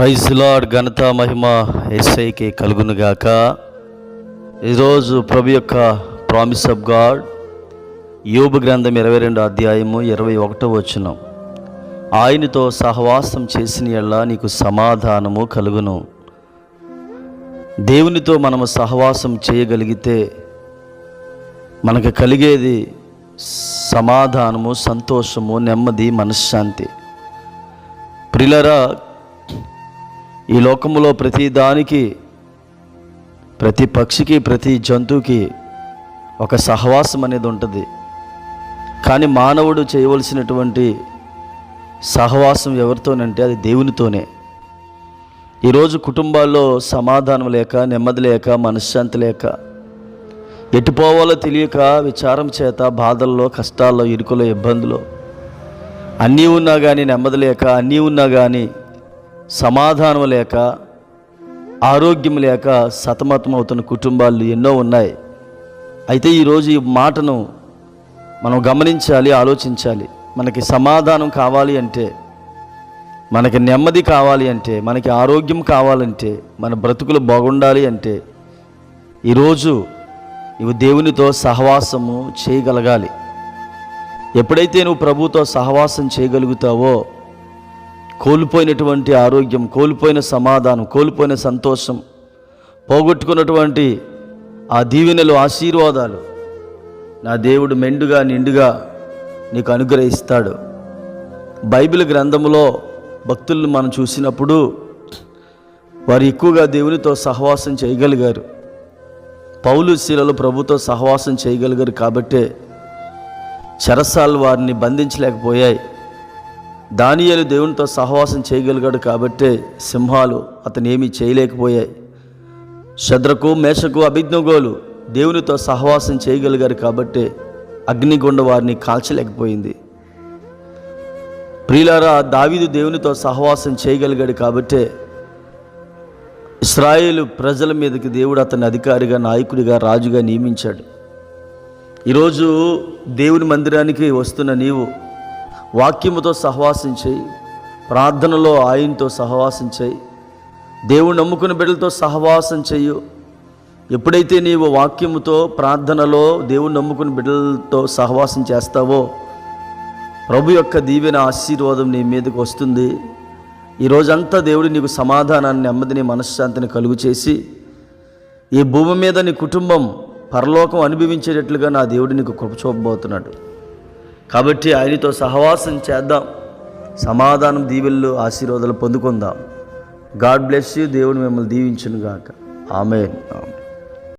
Praise lord ఘనత మహిమ ఎస్ఐకి కలుగునుగాక. ఈరోజు ప్రభు యొక్క ప్రామిస్ ఆఫ్ గాడ్ యోబు గ్రంథం ఇరవై రెండు అధ్యాయము ఇరవై ఒకటో వచనం. ఆయనతో సహవాసం చేసిన ఎళ్ళ నీకు సమాధానము కలుగును. దేవునితో మనము సహవాసం చేయగలిగితే మనకు కలిగేది సమాధానము సంతోషము నెమ్మది మనశ్శాంతి. ప్రిలరా ఈ లోకంలో ప్రతి దానికి ప్రతి పక్షికి ప్రతి జంతువుకి ఒక సహవాసం అనేది ఉంటుంది. కానీ మానవుడు చేయవలసినటువంటి సహవాసం ఎవరితోనంటే అది దేవునితోనే. ఈరోజు కుటుంబాల్లో సమాధానం లేక నెమ్మది లేక మనశ్శాంతి లేక ఎటు పోవాలో తెలియక విచారం చేత బాధల్లో కష్టాల్లో ఇరుకులో ఇబ్బందులు అన్నీ ఉన్నా కానీ నెమ్మది లేక అన్నీ ఉన్నా కానీ సమాధానం లేక ఆరోగ్యం లేక సతమతం అవుతున్న కుటుంబాలు ఎన్నో ఉన్నాయి. అయితే ఈరోజు ఈ మాటను మనం గమనించాలి ఆలోచించాలి. మనకి సమాధానం కావాలి అంటే మనకి నెమ్మది కావాలి అంటే మనకి ఆరోగ్యం కావాలంటే మన బ్రతుకులు బాగుండాలి అంటే ఈరోజు నువ్వు దేవునితో సహవాసము చేయగలగాలి. ఎప్పుడైతే నువ్వు ప్రభుతో సహవాసం చేయగలుగుతావో కోల్పోయినటువంటి ఆరోగ్యం కోల్పోయిన సమాధానం కోల్పోయిన సంతోషం పోగొట్టుకున్నటువంటి ఆ దీవెనలు ఆశీర్వాదాలు నా దేవుడు మెండుగా నిండుగా నీకు అనుగ్రహిస్తాడు. బైబిల్ గ్రంథంలో భక్తులను మనం చూసినప్పుడు వారు ఎక్కువగా దేవునితో సహవాసం చేయగలిగారు. పౌలు శీలలు ప్రభుతో సహవాసం చేయగలిగారు కాబట్టే చెరసాలు వారిని బంధించలేకపోయాయి. దానియలు దేవునితో సహవాసం చేయగలిగాడు కాబట్టే సింహాలు అతను ఏమీ చేయలేకపోయాయి. శద్రకు మేషకు అభిజ్ఞగోలు దేవునితో సహవాసం చేయగలిగారు కాబట్టే అగ్నిగుండ వారిని కాల్చలేకపోయింది. ప్రియులారా దావీదు దేవునితో సహవాసం చేయగలిగాడు కాబట్టే ఇస్రాయేలు ప్రజల మీదకి దేవుడు అతన్ని అధికారిగా నాయకుడిగా రాజుగా నియమించాడు. ఈరోజు దేవుని మందిరానికి వస్తున్న నీవు వాక్యముతో సహవాసం చేయి. ప్రార్థనలో ఆయనతో సహవాసం చేయి. దేవుడు నమ్ముకున్న బిడ్డలతో సహవాసం చెయ్యు ఎప్పుడైతే నీవు వాక్యముతో ప్రార్థనలో దేవుడు నమ్ముకున్న బిడ్డలతో సహవాసం చేస్తావో ప్రభు యొక్క దీవెన ఆశీర్వాదం నీ మీదకి వస్తుంది. ఈ రోజంతా దేవుడు నీకు సమాధానాన్ని నెమ్మదిని మనశ్శాంతిని కలుగు చేసి ఈ భూమి మీద నీ కుటుంబం పరలోకం అనుభవించేటట్లుగా నా దేవుడు నీకు కృప చూపబోతున్నాడు. కాబట్టి ఆయనతో సహవాసం చేద్దాం. సమాధానం దీవెల్లో ఆశీర్వాదాలు పొందుకుందాం. గాడ్ బ్లెస్ యూ దేవుడు మిమ్మల్ని దీవించును గాక ఆమె